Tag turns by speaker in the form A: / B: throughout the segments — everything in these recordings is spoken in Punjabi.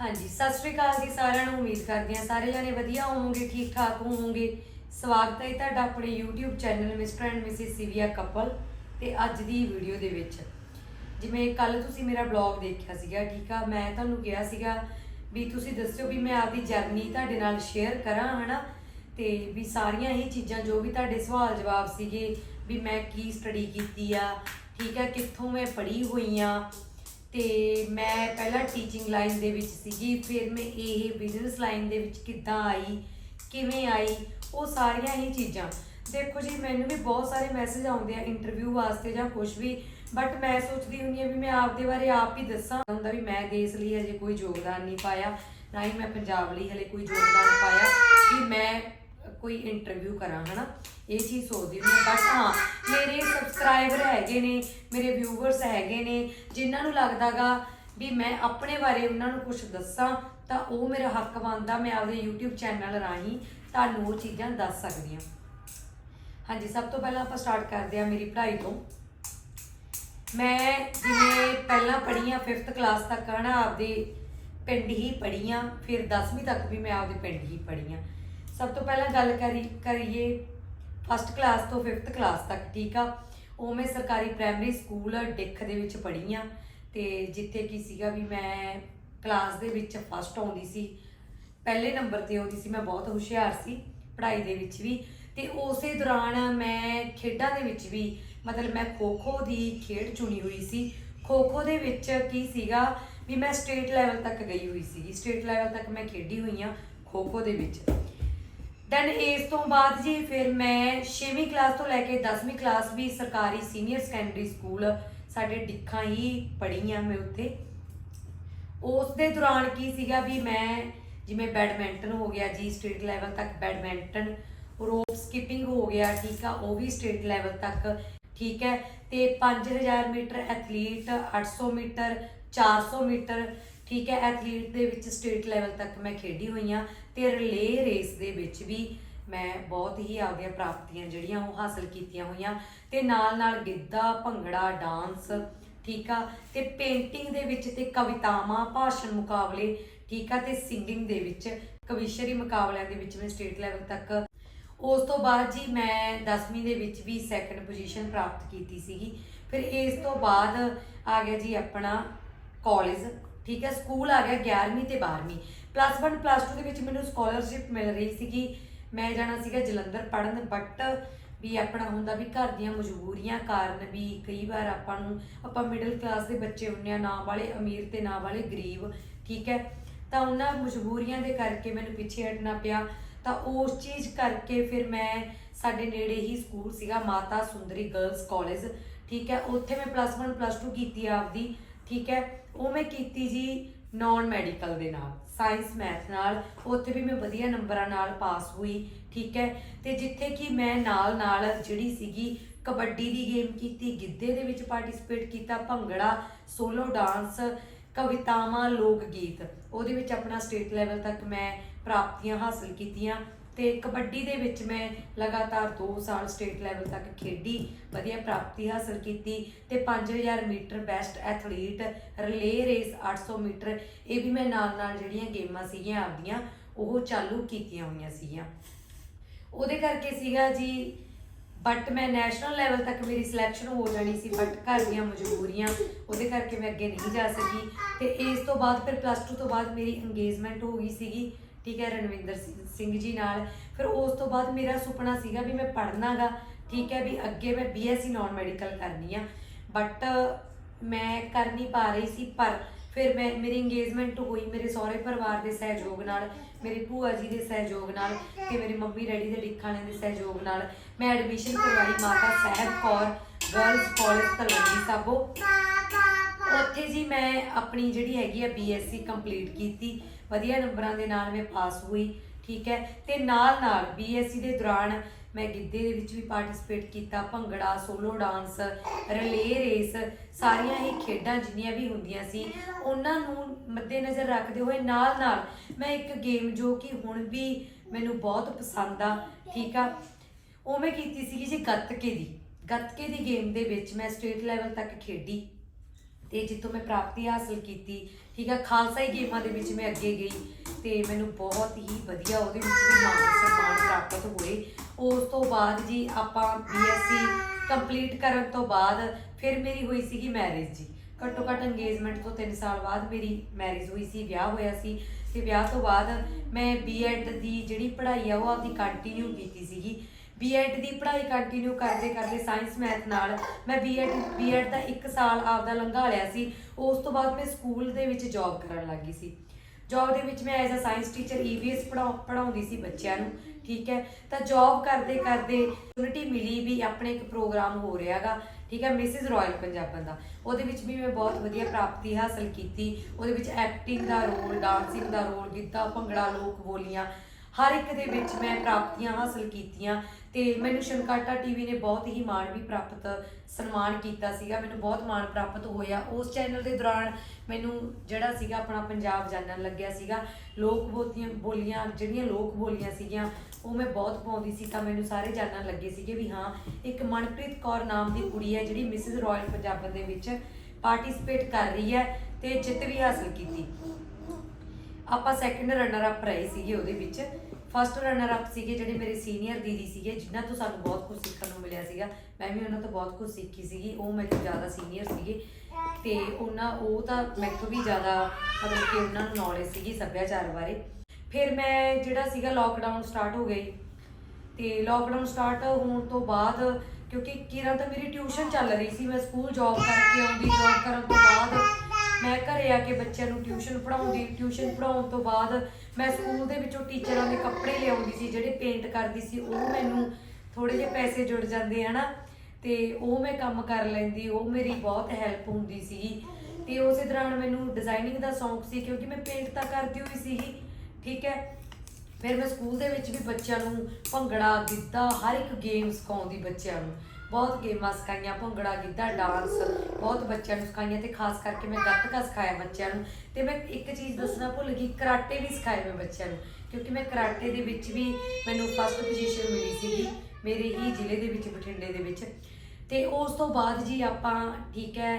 A: ਹਾਂਜੀ, ਸਤਿ ਸ਼੍ਰੀ ਅਕਾਲ ਜੀ ਸਾਰਿਆਂ ਨੂੰ। ਉਮੀਦ ਕਰਦੀ ਹਾਂ ਸਾਰੇ ਜਣੇ ਵਧੀਆ ਹੋਵੋਗੇ ਠੀਕ ਠਾਕ ਹੋਵੋਗੇ। ਸਵਾਗਤ ਹੈ ਤੁਹਾਡਾ ਆਪਣੇ YouTube channel Mr and Mrs Siviya couple ਤੇ ਅੱਜ ਦੀ ਵੀਡੀਓ ਦੇ ਵਿੱਚ। ਜਿਵੇਂ ਕੱਲ ਤੁਸੀਂ ਮੇਰਾ ਬਲੌਗ ਦੇਖਿਆ ਸੀਗਾ, ਠੀਕ ਆ? ਮੈਂ ਤੁਹਾਨੂੰ ਕਿਹਾ ਸੀਗਾ ਵੀ ਤੁਸੀਂ ਦੱਸਿਓ ਵੀ ਮੈਂ ਆਪਦੀ ਜਰਨੀ ਤੁਹਾਡੇ ਨਾਲ ਸ਼ੇਅਰ ਕਰਾਂ, ਹਨਾ? ਤੇ ਵੀ ਸਾਰੀਆਂ ਹੀ ਚੀਜ਼ਾਂ ਜੋ ਵੀ ਤੁਹਾਡੇ ਸਵਾਲ ਜਵਾਬ ਸੀਗੇ ਵੀ ਮੈਂ ਕੀ ਸਟੱਡੀ ਕੀਤੀ ਆ, ਠੀਕ ਆ? ਕਿੱਥੋਂ ਮੈਂ ਪੜ੍ਹੀ ਹੋਈ ਆ ਤੇ ਮੈਂ ਪਹਿਲਾਂ ਟੀਚਿੰਗ ਲਾਈਨ ਦੇ ਵਿੱਚ ਸੀਗੀ, ਫਿਰ ਮੈਂ ਇਹ ਬਿਜ਼ਨਸ ਲਾਈਨ ਦੇ ਵਿੱਚ ਕਿੱਦਾਂ ਆਈ, ਕਿਵੇਂ ਆਈ, ਉਹ ਸਾਰੀਆਂ ਹੀ ਚੀਜ਼ਾਂ। ਦੇਖੋ ਜੀ, ਮੈਨੂੰ ਵੀ ਬਹੁਤ ਸਾਰੇ ਮੈਸੇਜ ਆਉਂਦੇ ਆ ਇੰਟਰਵਿਊ ਵਾਸਤੇ ਜਾਂ ਕੁਝ ਵੀ ਬਟ ਮੈਂ ਸੋਚਦੀ ਹੁੰਦੀ ਆ ਵੀ ਮੈਂ ਆਪਦੇ ਬਾਰੇ ਆਪ ਹੀ ਦੱਸਾਂ। ਹੁੰਦਾ ਵੀ ਮੈਂ ਦੇਸ਼ ਲਈ ਹਜੇ ਕੋਈ ਯੋਗਦਾਨ ਨਹੀਂ ਪਾਇਆ, ਨਾ ਹੀ ਮੈਂ ਪੰਜਾਬ ਲਈ ਹਲੇ ਕੋਈ ਯੋਗਦਾਨ ਪਾਇਆ ਕਿ ਮੈਂ ਕੋਈ ਇੰਟਰਵਿਊ ਕਰਾਂ, ਹਨਾ? ਇਹ ਚੀਜ਼ ਸੋਚਦੀ ਹਾਂ, ਬਸ ਹਾਂ, ਮੇਰੇ ਸਬਸਕ੍ਰਾਈਬਰ ਹੈਗੇ ਨੇ, ਮੇਰੇ ਵਿਊਵਰਸ ਹੈਗੇ ਨੇ, ਜਿਨ੍ਹਾਂ ਨੂੰ ਲੱਗਦਾਗਾ ਵੀ ਮੈਂ ਆਪਣੇ ਬਾਰੇ ਉਹਨਾਂ ਨੂੰ ਕੁਝ ਦੱਸਾਂ, ਤਾਂ ਉਹ ਮੇਰਾ ਹੱਕ ਬਣਦਾ, ਮੈਂ ਆਪਦੇ YouTube ਚੈਨਲ ਰਾਹੀਂ ਤੁਹਾਨੂੰ ਉਹ ਚੀਜ਼ਾਂ ਦੱਸ ਸਕਦੀ ਹਾਂ। ਹਾਂਜੀ, ਸਭ ਤੋਂ ਪਹਿਲਾਂ ਆਪਾਂ ਸਟਾਰਟ ਕਰਦੇ ਹਾਂ ਮੇਰੀ ਪੜ੍ਹਾਈ ਤੋਂ। ਮੈਂ ਜਿਵੇਂ ਪਹਿਲਾਂ ਪੜ੍ਹੀ ਆ 5th ਕਲਾਸ ਤੱਕ, ਹਨਾ, ਆਪਦੇ ਪਿੰਡ ਹੀ ਪੜ੍ਹੀ ਆ ਫਿਰ 10ਵੀਂ ਤੱਕ ਵੀ ਮੈਂ ਆਪਦੇ ਪਿੰਡ ਹੀ ਪੜ੍ਹੀ ਆ ਸਭ ਤੋਂ ਪਹਿਲਾਂ ਗੱਲ ਕਰੀ, ਕਰੀਏ ਫਸਟ ਕਲਾਸ ਤੋਂ 5th ਕਲਾਸ ਤੱਕ, ਠੀਕ ਆ? ਉਹ ਮੈਂ ਸਰਕਾਰੀ ਪ੍ਰਾਇਮਰੀ ਸਕੂਲ ਡਿੱਖ ਦੇ ਵਿੱਚ ਪੜ੍ਹੀ ਆ, ਤੇ ਜਿੱਥੇ ਕੀ ਸੀਗਾ ਵੀ ਮੈਂ ਕਲਾਸ ਦੇ ਵਿੱਚ ਫਸਟ ਆਉਂਦੀ ਸੀ, ਪਹਿਲੇ ਨੰਬਰ ਤੇ ਆਉਂਦੀ ਸੀ, ਮੈਂ ਬਹੁਤ ਹੁਸ਼ਿਆਰ ਸੀ, ਪੜ੍ਹਾਈ ਦੇ ਵਿੱਚ ਵੀ, ਤੇ ਉਸੇ ਦੌਰਾਨ ਮੈਂ ਖੇਡਾਂ ਦੇ ਵਿੱਚ ਵੀ, ਮਤਲਬ ਮੈਂ ਖੋ-ਖੋ ਦੀ ਖੇਡ ਚੁਣੀ ਹੋਈ ਸੀ, ਖੋ-ਖੋ ਦੇ ਵਿੱਚ ਕੀ ਸੀਗਾ ਵੀ ਮੈਂ ਸਟੇਟ ਲੈਵਲ ਤੱਕ ਗਈ ਹੋਈ ਸੀ ਸਟੇਟ ਲੈਵਲ ਤੱਕ ਮੈਂ ਖੇਡੀ ਹੋਈ ਆ ਖੋ-ਖੋ ਦੇ ਵਿੱਚ। ਦੈਨ ਇਸ ਤੋਂ ਬਾਅਦ ਜੀ ਫਿਰ ਮੈਂ 6ਵੀਂ ਕਲਾਸ ਤੋਂ ਲੈ ਕੇ 10ਵੀਂ ਕਲਾਸ ਵੀ ਸਰਕਾਰੀ ਸੀਨੀਅਰ ਸੈਕੰਡਰੀ ਸਕੂਲ ਸਾਡੇ ਡਿੱਖਾਂ ਹੀ ਪੜ੍ਹੀ ਆ ਮੈਂ ਉੱਥੇ। ਉਸ ਦੇ ਦੌਰਾਨ ਕੀ ਸੀਗਾ ਵੀ ਮੈਂ ਜਿਵੇਂ ਬੈਡਮਿੰਟਨ ਹੋ ਗਿਆ ਜੀ ਸਟੇਟ ਲੈਵਲ ਤੱਕ ਬੈਡਮਿੰਟਨ ਰੋਪ ਸਕਿਪਿੰਗ ਹੋ ਗਿਆ, ਠੀਕ ਆ, ਉਹ ਵੀ ਸਟੇਟ ਲੈਵਲ ਤੱਕ, ਠੀਕ ਹੈ। ਤੇ 5000 ਮੀਟਰ ਐਥਲੀਟ 800 ਮੀਟਰ 400 ਮੀਟਰ ਠੀਕ ਹੈ, ਐਥਲੀਟ ਦੇ ਵਿੱਚ ਸਟੇਟ ਲੈਵਲ ਤੱਕ ਮੈਂ ਖੇਡੀ ਹੋਈ ਆ ਤੇ ਰਿਲੇ ਰੇਸ ਦੇ ਵਿੱਚ ਵੀ ਮੈਂ ਬਹੁਤ ਹੀ ਆਪਦੀਆਂ ਪ੍ਰਾਪਤੀਆਂ ਜਿਹੜੀਆਂ ਉਹ ਹਾਸਲ ਕੀਤੀਆਂ ਹੋਈਆਂ ਤੇ ਨਾਲ ਨਾਲ ਗਿੱਧਾ, ਭੰਗੜਾ ਡਾਂਸ ਠੀਕ ਆ, ਤੇ ਪੇਂਟਿੰਗ ਦੇ ਵਿੱਚ ਤੇ ਕਵਿਤਾਵਾਂ, ਭਾਸ਼ਣ ਮੁਕਾਬਲੇ, ਠੀਕ ਆ, ਤੇ ਸਿੰਗਿੰਗ ਦੇ ਵਿੱਚ, ਕਵਿਸ਼ਰੀ ਮੁਕਾਬਲਿਆਂ ਦੇ ਵਿੱਚ ਮੈਂ ਸਟੇਟ ਲੈਵਲ ਤੱਕ। ਉਸ ਤੋਂ ਬਾਅਦ ਜੀ ਮੈਂ 10ਵੀਂ ਦੇ ਵਿੱਚ ਵੀ ਸੈਕੰਡ ਪੋਜੀਸ਼ਨ ਪ੍ਰਾਪਤ ਕੀਤੀ ਸੀਗੀ। ਫਿਰ ਇਸ ਤੋਂ ਬਾਅਦ ਆ ਗਿਆ ਜੀ ਆਪਣਾ ਕਾਲਜ ਠੀਕ ਹੈ, ਸਕੂਲ ਆ ਗਿਆ 11ਵੀਂ ਤੇ 12ਵੀਂ ਪਲੱਸ 1 ਪਲੱਸ 2 ਦੇ ਵਿੱਚ ਮੈਨੂੰ ਸਕਾਲਰਸ਼ਿਪ ਮਿਲ ਰਹੀ ਸੀਗੀ। ਮੈਂ ਜਾਣਾ ਸੀਗਾ ਜਲੰਧਰ ਪੜਨ ਬਟ ਵੀ ਆਪਣਾ ਹੁੰਦਾ ਵੀ ਘਰ ਦੀਆਂ ਮਜਬੂਰੀਆਂ ਕਾਰਨ ਵੀ ਕਈ ਵਾਰ ਆਪਾਂ ਨੂੰ, ਆਪਾਂ ਮਿਡਲ ਕਲਾਸ ਦੇ ਬੱਚੇ ਹੁੰਨੇ ਆ, ਨਾ ਵਾਲੇ ਅਮੀਰ ਤੇ ਨਾ ਵਾਲੇ ਗਰੀਬ, ਠੀਕ ਹੈ। ਤਾਂ ਉਹਨਾਂ ਮਜਬੂਰੀਆਂ ਦੇ ਕਰਕੇ ਮੈਨੂੰ ਪਿੱਛੇ ਹਟਣਾ ਪਿਆ। ਤਾਂ ਉਸ ਚੀਜ਼ ਕਰਕੇ ਫਿਰ ਮੈਂ ਸਾਡੇ ਨੇੜੇ ਹੀ ਸਕੂਲ ਸੀਗਾ, ਮਾਤਾ ਸੁੰਦਰੀ ਗਰਲਸ ਕਾਲਜ ਠੀਕ ਹੈ। ਉੱਥੇ ਮੈਂ ਪਲੱਸ 1 ਪਲੱਸ 2 ਕੀਤੀ ਆਪਦੀ, ਠੀਕ ਹੈ। ਉਹ ਮੈਂ ਕੀਤੀ ਜੀ ਨਾਨ ਮੈਡੀਕਲ ਦੇ ਨਾਲ ਸਾਇੰਸ ਮੈਥ ਨਾਲ, ਉੱਥੇ ਵੀ ਮੈਂ ਵਧੀਆ ਨੰਬਰਾਂ ਨਾਲ ਪਾਸ ਹੋਈ, ਠੀਕ ਹੈ। ਤੇ ਜਿੱਥੇ ਕਿ ਮੈਂ ਨਾਲ ਨਾਲ ਜਿਹੜੀ ਸੀਗੀ ਕਬੱਡੀ ਦੀ ਗੇਮ ਕੀਤੀ, ਗਿੱਧੇ ਦੇ ਵਿੱਚ ਪਾਰਟਿਸਿਪੇਟ ਕੀਤਾ, ਭੰਗੜਾ ਸੋਲੋ ਡਾਂਸ ਕਵਿਤਾਵਾਂ, ਲੋਕ ਗੀਤ, ਉਹਦੇ ਵਿੱਚ ਆਪਣਾ ਸਟੇਟ ਲੈਵਲ ਤੱਕ ਮੈਂ ਪ੍ਰਾਪਤੀਆਂ ਹਾਸਲ ਕੀਤੀਆਂ। ਤੇ ਕਬੱਡੀ ਦੇ ਵਿੱਚ ਮੈਂ ਲਗਾਤਾਰ 2 ਸਾਲ ਸਟੇਟ ਲੈਵਲ ਤੱਕ ਖੇਡੀ, ਵਧੀਆ ਪ੍ਰਾਪਤੀ ਹਾਸਲ ਕੀਤੀ ਤੇ 5000 metre best athlete relay race 800 metre, ਇਹ ਵੀ ਮੈਂ ਨਾਲ ਨਾਲ ਜਿਹੜੀਆਂ ਗੇਮਾਂ ਸੀਗੀਆਂ ਆਪਦੀਆਂ, ਉਹ ਚਾਲੂ ਕੀਤੀਆਂ ਹੋਈਆਂ ਸੀਗੀਆਂ। ਉਹਦੇ ਕਰਕੇ ਸੀਗਾ ਜੀ ਬਟ ਮੈਂ ਨੈਸ਼ਨਲ ਲੈਵਲ ਤੱਕ ਮੇਰੀ ਸਿਲੈਕਸ਼ਨ ਹੋ ਜਾਣੀ ਸੀ ਬਟ ਘਰ ਦੀਆਂ ਮਜਬੂਰੀਆਂ, ਉਹਦੇ ਕਰਕੇ ਮੈਂ ਅੱਗੇ ਨਹੀਂ ਜਾ ਸਕੀ ਤੇ ਇਸ ਤੋਂ ਬਾਅਦ ਫਿਰ ਪਲੱਸ 2 ਤੋਂ ਬਾਅਦ ਮੇਰੀ ਇੰਗੇਜਮੈਂਟ ਹੋ ਗਈ ਸੀਗੀ। ਠੀਕ ਹੈ ਰਣਵਿੰਦਰ ਸਿੰਘ- ਜੀ ਨਾਲ। ਫਿਰ ਉਸ ਤੋਂ ਬਾਅਦ ਮੇਰਾ ਸੁਪਨਾ ਸੀਗਾ ਵੀ ਮੈਂ ਪੜ੍ਹਨਾਗਾ ਠੀਕ ਹੈ ਵੀ ਅੱਗੇ ਮੈਂ ਬੀਐਸਸੀ ਨਾਨ ਮੈਡੀਕਲ ਕਰਨੀ ਆ। ਬਟ ਮੈਂ ਕਰ ਨਹੀਂ ਪਾ ਰਹੀ ਸੀ ਪਰ ਫਿਰ ਮੈਂ ਮੇਰੀ ਇੰਗੇਜਮੈਂਟ ਹੋਈ ਮੇਰੇ ਸਹੁਰੇ ਪਰਿਵਾਰ ਦੇ ਸਹਿਯੋਗ ਨਾਲ ਮੇਰੀ ਭੂਆ ਜੀ ਦੇ ਸਹਿਯੋਗ ਨਾਲ ਤੇ ਮੇਰੇ ਮੰਮੀ ਡੈਡੀ ਦੇ ਲਿਖਾਣੇ ਦੇ ਸਹਿਯੋਗ ਨਾਲ ਮੈਂ ਐਡਮਿਸ਼ਨ ਕਰਵਾਈ ਮਾਤਾ ਸਾਹਿਬ ਕੌਰ ਗਰਲਸ ਕਾਲਜ ਤਲਵੰਡੀ ਸਾਬੋ। ਉੱਥੇ ਜੀ ਮੈਂ ਆਪਣੀ ਜਿਹੜੀ ਹੈਗੀ ਆ ਬੀਐਸਸੀ ਕੰਪਲੀਟ ਕੀਤੀ। ਵਧੀਆ ਨੰਬਰਾਂ ਦੇ ਨਾਲ ਮੈਂ ਪਾਸ ਹੋਈ, ਠੀਕ ਹੈ। ਤੇ ਨਾਲ ਨਾਲ ਬੀਐਸਸੀ ਦੇ ਦੌਰਾਨ ਮੈਂ ਗਿੱਧੇ ਦੇ ਵਿੱਚ ਵੀ ਪਾਰਟਿਸਿਪੇਟ ਕੀਤਾ, bhangra solo dance relay race ਸਾਰੀਆਂ ਹੀ ਖੇਡਾਂ ਜਿੰਨੀਆਂ ਵੀ ਹੁੰਦੀਆਂ ਸੀ, ਉਹਨਾਂ ਨੂੰ ਮੱਦੇਨਜ਼ਰ ਰੱਖਦੇ ਹੋਏ ਨਾਲ ਨਾਲ ਮੈਂ ਇੱਕ ਗੇਮ ਜੋ ਕਿ ਹੁਣ ਵੀ ਮੈਨੂੰ ਬਹੁਤ ਪਸੰਦ ਆ, ਠੀਕ ਆ, ਉਹ ਮੈਂ ਕੀਤੀ ਸੀਗੀ ਜੀ ਗੱਤਕੇ ਦੀ। ਗੱਤਕੇ ਦੀ ਗੇਮ ਦੇ ਵਿੱਚ ਮੈਂ ਸਟੇਟ ਲੈਵਲ ਤੱਕ ਖੇਡੀ ਤੇ ਜਿੱਥੋਂ ਮੈਂ ਪ੍ਰਾਪਤੀ ਹਾਸਲ ਕੀਤੀ ਠੀਕ ਆ, ਖਾਲਸਾ ਹੀ ਗੇਮਾਂ ਦੇ ਵਿੱਚ ਮੈਂ ਅੱਗੇ ਗਈ ਤੇ ਮੈਨੂੰ ਬਹੁਤ ਹੀ ਵਧੀਆ ਉਹਦੇ ਵਿੱਚ ਵੀ ਮਾਣ, ਸਨਮਾਨ ਪ੍ਰਾਪਤ ਹੋਏ। ਉਸ ਤੋਂ ਬਾਅਦ ਜੀ ਆਪਾਂ ਬੀਐਸਸੀ ਕੰਪਲੀਟ ਕਰਨ ਤੋਂ ਬਾਅਦ ਫਿਰ ਮੇਰੀ ਹੋਈ ਸੀਗੀ ਮੈਰਿਜ ਜੀ। ਘੱਟੋ ਘੱਟ ਇੰਗੇਜਮੈਂਟ ਤੋਂ 3 ਸਾਲ ਬਾਅਦ ਮੇਰੀ ਮੈਰਿਜ ਹੋਈ ਸੀ, ਵਿਆਹ ਹੋਇਆ ਸੀ ਤੇ ਵਿਆਹ ਤੋਂ ਬਾਅਦ ਮੈਂ ਬੀਐਡ ਦੀ ਜਿਹੜੀ ਪੜ੍ਹਾਈ ਆ ਉਹ ਆਪਦੀ ਕੰਟੀਨਿਊ ਕੀਤੀ ਸੀਗੀ। ਬੀਐਡ ਦੀ ਪੜ੍ਹਾਈ ਕੰਟੀਨਿਊ ਕਰਦੇ ਕਰਦੇ ਸਾਇੰਸ ਮੈਥ ਨਾਲ ਮੈਂ ਬੀਐਡ ਬੀਐਡ ਦਾ 1 ਸਾਲ ਆਪਦਾ ਲੰਘਾ ਲਿਆ ਸੀ। ਉਸ ਤੋਂ ਬਾਅਦ ਮੈਂ ਸਕੂਲ ਦੇ ਵਿੱਚ ਜੌਬ ਕਰਨ ਲੱਗੀ ਸੀ। ਜੌਬ ਦੇ ਵਿੱਚ ਮੈਂ as a science teacher EVS ਪੜਾਉਂਦੀ ਸੀ ਬੱਚਿਆਂ ਨੂੰ, ਠੀਕ ਹੈ? ਤਾਂ ਜੌਬ ਕਰਦੇ ਕਰਦੇ ਓਪਰਚੁਨਿਟੀ ਮਿਲੀ ਵੀ ਆਪਣੇ ਇੱਕ ਪ੍ਰੋਗਰਾਮ ਹੋ ਰਿਹਾਗਾ ਠੀਕ ਹੈ? ਮਿਸਿਸ ਰਾਇਲ ਪੰਜਾਬਨ ਦਾ। ਉਹਦੇ ਵਿੱਚ ਵੀ ਮੈਂ ਬਹੁਤ ਵਧੀਆ ਪ੍ਰਾਪਤੀ ਹਾਸਲ ਕੀਤੀ। ਉਹਦੇ ਵਿੱਚ ਐਕਟਿੰਗ ਦਾ ਰੋਲ ਡਾਂਸਿੰਗ ਦਾ ਰੋਲ ਗਿੱਧਾ ਭੰਗੜਾ ਲੋਕ ਬੋਲੀਆਂ ਹਰ ਇੱਕ ਦੇ ਵਿੱਚ ਮੈਂ ਪ੍ਰਾਪਤੀਆਂ ਹਾਸਲ ਕੀਤੀਆਂ ਤੇ ਮੈਨੂੰ ਸ਼ਨਕਾਟਾ ਟੀਵੀ ਨੇ ਬਹੁਤ ਹੀ ਮਾਣ ਵੀ ਪ੍ਰਾਪਤ, ਸਨਮਾਨ ਕੀਤਾ ਸੀਗਾ, ਮੈਨੂੰ ਬਹੁਤ ਮਾਣ ਪ੍ਰਾਪਤ ਹੋਇਆ। ਉਸ ਚੈਨਲ ਦੇ ਦੌਰਾਨ ਮੈਨੂੰ ਜਿਹੜਾ ਸੀਗਾ ਆਪਣਾ ਪੰਜਾਬ ਜਾਣਨ ਲੱਗਿਆ ਸੀਗਾ। ਲੋਕ ਬੋਤੀਆਂ ਬੋਲੀਆਂ, ਜਿਹੜੀਆਂ ਲੋਕ ਬੋਲੀਆਂ ਸੀਗੀਆਂ, ਉਹ ਮੈਂ ਬਹੁਤ ਪਾਉਂਦੀ ਸੀ ਤਾਂ ਮੈਨੂੰ ਸਾਰੇ ਜਾਣਨ ਲੱਗੇ ਸੀਗੇ ਵੀ ਹਾਂ, ਇੱਕ ਮਨਪ੍ਰੀਤ ਕੌਰ ਨਾਮ ਦੀ ਕੁੜੀ ਹੈ ਜਿਹੜੀ ਮਿਸਿਸ ਰਾਇਲ ਪੰਜਾਬ ਦੇ ਵਿੱਚ ਪਾਰਟਿਸਿਪੇਟ ਕਰ ਰਹੀ ਹੈ ਤੇ ਜਿੱਤ ਵੀ ਹਾਸਲ ਕੀਤੀ। ਆਪਾਂ ਸੈਕੰਡ ਰਨਰ ਅਪ ਰਹੇ ਸੀਗੇ ਉਹਦੇ ਵਿੱਚ। ਫਸਟ ਰਨਰ ਅਪ ਸੀਗੇ ਜਿਹੜੇ ਮੇਰੇ ਸੀਨੀਅਰ ਦੀਦੀ ਸੀਗੇ, ਜਿਨ੍ਹਾਂ ਤੋਂ ਸਾਨੂੰ ਬਹੁਤ ਕੁਝ ਸਿੱਖਣ ਨੂੰ ਮਿਲਿਆ ਸੀਗਾ। ਮੈਂ ਵੀ ਉਹਨਾਂ ਤੋਂ ਬਹੁਤ ਕੁਝ ਸਿੱਖੀ ਸੀਗੀ, ਉਹ ਮੇਰੇ ਤੋਂ ਜ਼ਿਆਦਾ ਸੀਨੀਅਰ ਸੀਗੇ। ਤੇ ਉਹਨਾਂ, ਉਹ ਤਾਂ ਮੈਥੋਂ ਵੀ ਜ਼ਿਆਦਾ ਮਤਲਬ ਕਿ ਉਹਨਾਂ ਨੂੰ ਨੌਲੇਜ ਸੀਗੀ ਸੱਭਿਆਚਾਰ ਬਾਰੇ। ਫਿਰ ਮੈਂ ਜਿਹੜਾ ਸੀਗਾ ਲੋਕਡਾਊਨ ਸਟਾਰਟ ਹੋ ਗਈ। ਤੇ ਲੋਕਡਾਊਨ ਸਟਾਰਟ ਹੋਣ ਤੋਂ ਬਾਅਦ, ਕਿਉਂਕਿ ਕਿਰਾਂ ਤਾਂ ਮੇਰੀ ਟਿਊਸ਼ਨ ਚੱਲ ਰਹੀ ਸੀ, ਮੈਂ ਸਕੂਲ ਜੌਬ ਕਰਕੇ ਆਉਂਦੀ ਜੌਬ ਕਰਨ ਤੋਂ ਬਾਅਦ ਮੈਂ ਘਰੇ ਆ ਕੇ ਬੱਚਿਆਂ ਨੂੰ ਟਿਊਸ਼ਨ ਪੜਾਉਂਦੀ ਟਿਊਸ਼ਨ ਪੜਾਉਣ ਤੋਂ ਬਾਅਦ ਮੈਂ ਸਕੂਲ ਦੇ ਵਿੱਚੋਂ ਟੀਚਰਾਂ ਦੇ ਕੱਪੜੇ ਲਿਆਉਂਦੀ ਸੀ, ਜਿਹੜੇ ਪੇਂਟ ਕਰਦੀ ਸੀ, ਉਹ ਮੈਨੂੰ ਥੋੜੇ ਜਿਹੇ ਪੈਸੇ ਜੁੜ ਜਾਂਦੇ, ਹਨਾ? ਤੇ ਉਹ ਮੈਂ ਕੰਮ ਕਰ ਲੈਂਦੀ, ਉਹ ਮੇਰੀ ਬਹੁਤ ਹੈਲਪ ਹੁੰਦੀ ਸੀ। ਤੇ ਉਸੇ ਦੌਰਾਨ ਮੈਨੂੰ ਡਿਜ਼ਾਈਨਿੰਗ ਦਾ ਸ਼ੌਂਕ ਸੀ, ਕਿਉਂਕਿ ਮੈਂ ਪੇਂਟ ਤਾਂ ਕਰਦੀ ਹੋਈ ਸੀਗੀ, ਠੀਕ ਹੈ? ਫਿਰ ਮੈਂ ਸਕੂਲ ਦੇ ਵਿੱਚ ਵੀ ਬੱਚਿਆਂ ਨੂੰ ਭੰਗੜਾ ਗਿੱਧਾ ਹਰ ਇੱਕ ਗੇਮ ਸਿਖਾਉਂਦੀ ਬੱਚਿਆਂ ਨੂੰ। ਬਹੁਤ ਗੇਮਾਂ ਸਿਖਾਈਆਂ, ਭੰਗੜਾ ਗਿੱਧਾ, ਡਾਂਸ, ਬਹੁਤ ਬੱਚਿਆਂ ਨੂੰ ਸਿਖਾਈਆਂ ਤੇ ਖਾਸ ਕਰਕੇ ਮੈਂ ਗੱਤਕਾ ਸਿਖਾਇਆ ਬੱਚਿਆਂ ਨੂੰ ਤੇ ਮੈਂ ਇੱਕ ਚੀਜ਼ ਦੱਸਣਾ ਭੁੱਲ ਗਈ, ਕਰਾਟੇ ਵੀ ਸਿਖਾਏ ਮੈਂ ਬੱਚਿਆਂ ਨੂੰ, ਕਿਉਂਕਿ ਮੈਂ ਕਰਾਟੇ ਦੇ ਵਿੱਚ ਵੀ ਮੈਨੂੰ ਫਸਟ ਪੋਜੀਸ਼ਨ ਮਿਲੀ ਸੀਗੀ, ਮੇਰੇ ਹੀ ਜ਼ਿਲ੍ਹੇ ਦੇ ਵਿੱਚ, ਬਠਿੰਡੇ ਦੇ ਵਿੱਚ ਤੇ ਉਸ ਤੋਂ ਬਾਅਦ ਜੀ ਆਪਾਂ ਠੀਕ ਹੈ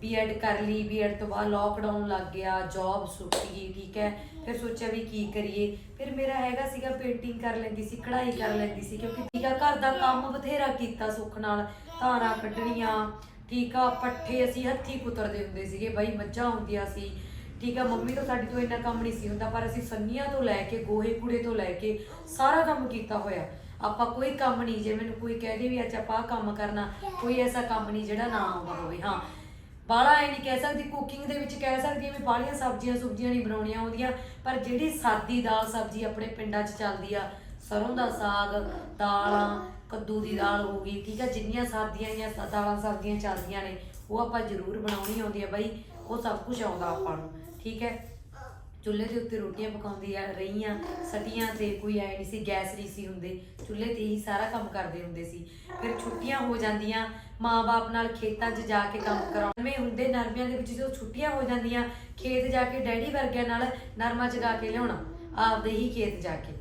A: ਬੀਐਡ ਕਰ ਲਈ ਬੀਐਡ ਤੋਂ ਬਾਅਦ ਲੋਕਡਾਊਨ ਲੱਗ ਗਿਆ ਜੌਬ ਸੁੱਟੀ ਠੀਕ ਹੈ। ਫਿਰ ਸੋਚਿਆ ਵੀ ਕੀ ਕਰੀਏ। ਫਿਰ ਮੇਰਾ ਹੈਗਾ ਸੀਗਾ ਪੇਂਟਿੰਗ ਕਰ ਲੈਂਦੀ ਸੀ, ਕਢਾਈ ਕਰ ਲੈਂਦੀ ਸੀ, ਕਿਉਂਕਿ ਠੀਕ ਆ, ਘਰ ਦਾ ਕੰਮ ਬਥੇਰਾ ਕੀਤਾ ਸੁੱਖ ਨਾਲ। ਧਾਰਾਂ ਕੱਢਣੀਆਂ, ਠੀਕ ਆ, ਪੱਠੇ ਅਸੀਂ ਹੱਥੀ ਕੁਤਰਦੇ ਹੁੰਦੇ ਸੀਗੇ, ਬਾਈ ਮੱਝਾਂ ਹੁੰਦੀਆਂ ਸੀ। ਠੀਕ ਆ, ਮੰਮੀ ਤੋਂ ਸਾਡੀ ਤੋਂ ਇੰਨਾ ਕੰਮ ਨਹੀਂ ਸੀ ਹੁੰਦਾ, ਪਰ ਅਸੀਂ ਸੰਨੀਆਂ ਤੋਂ ਲੈ ਕੇ, ਗੋਹੇ ਕੂੜੇ ਤੋਂ ਲੈ ਕੇ ਸਾਰਾ ਕੰਮ ਕੀਤਾ ਹੋਇਆ। ਆਪਾਂ ਕੋਈ ਕੰਮ ਨਹੀਂ, ਜੇ ਮੈਨੂੰ ਕੋਈ ਕਹਿ ਦੇ ਵੀ ਅੱਜ ਆਪਾਂ ਆਹ ਕੰਮ ਕਰਨਾ, ਕੋਈ ਐਸਾ ਕੰਮ ਨਹੀਂ ਜਿਹੜਾ ਨਾ ਆਉਂਦਾ ਹੋਵੇ, ਹਾਂ। ਬਾਲਾ ਇਹ ਨਹੀਂ ਕਹਿ ਸਕਦੀ ਕੁਕਿੰਗ ਦੇ ਵਿੱਚ ਕਹਿ ਸਕਦੀ ਵੀ ਬਾਹਲੀਆਂ ਸਬਜ਼ੀਆਂ ਸੁਬਜ਼ੀਆਂ ਨਹੀਂ ਬਣਾਉਣੀਆਂ ਆਉਂਦੀਆਂ, ਪਰ ਜਿਹੜੀ ਸਾਦੀ ਦਾਲ ਸਬਜ਼ੀ ਆਪਣੇ ਪਿੰਡਾਂ 'ਚ ਚੱਲਦੀ ਆ, ਸਰੋਂ ਦਾ ਸਾਗ, ਦਾਲਾਂ, ਕੱਦੂ ਦੀ ਦਾਲ ਹੋ ਗਈ, ਠੀਕ ਆ, ਜਿੰਨੀਆਂ ਸਾਦੀਆਂ ਜਾਂ ਦਾਲਾਂ ਸਬਜ਼ੀਆਂ ਚੱਲਦੀਆਂ ਨੇ, ਉਹ ਆਪਾਂ ਜ਼ਰੂਰ ਬਣਾਉਣੀ ਆਉਂਦੀ ਆ ਬਾਈ, ਉਹ ਸਭ ਕੁਝ ਆਉਂਦਾ ਆਪਾਂ ਨੂੰ, ਠੀਕ ਹੈ? ਚੁੱਲ੍ਹੇ ਦੇ ਉੱਤੇ ਰੋਟੀਆਂ ਪਕਾਉਂਦੀ ਆ, ਰਹੀਆਂ, ਸਟੀਆਂ ਤੇ ਕੋਈ ਐ ਨਹੀਂ ਸੀ, ਗੈਸ ਨਹੀਂ ਸੀ ਹੁੰਦੇ, ਚੁੱਲ੍ਹੇ ਤੇ ਹੀ ਸਾਰਾ ਕੰਮ ਕਰਦੇ ਹੁੰਦੇ ਸੀ, ਫਿਰ ਛੁੱਟੀਆਂ ਹੋ ਜਾਂਦੀਆਂ ਮਾਂ-ਬਾਪ ਨਾਲ ਖੇਤਾਂ 'ਚ ਜਾ ਕੇ ਕੰਮ ਕਰਾਉਣੇ। ਹੁੰਦੇ ਨਰਮਿਆਂ ਦੇ ਵਿੱਚ ਜਦੋਂ ਛੁੱਟੀਆਂ ਹੋ ਜਾਂਦੀਆਂ, ਖੇਤ ਜਾ ਕੇ ਡੈਡੀ ਵਰਗਿਆਂ ਨਾਲ ਨਰਮਾ ਚਗਾ ਕੇ ਲਿਆਉਣਾ। ਆਪਦੇ ਹੀ ਖੇਤ ਜਾ ਕੇ।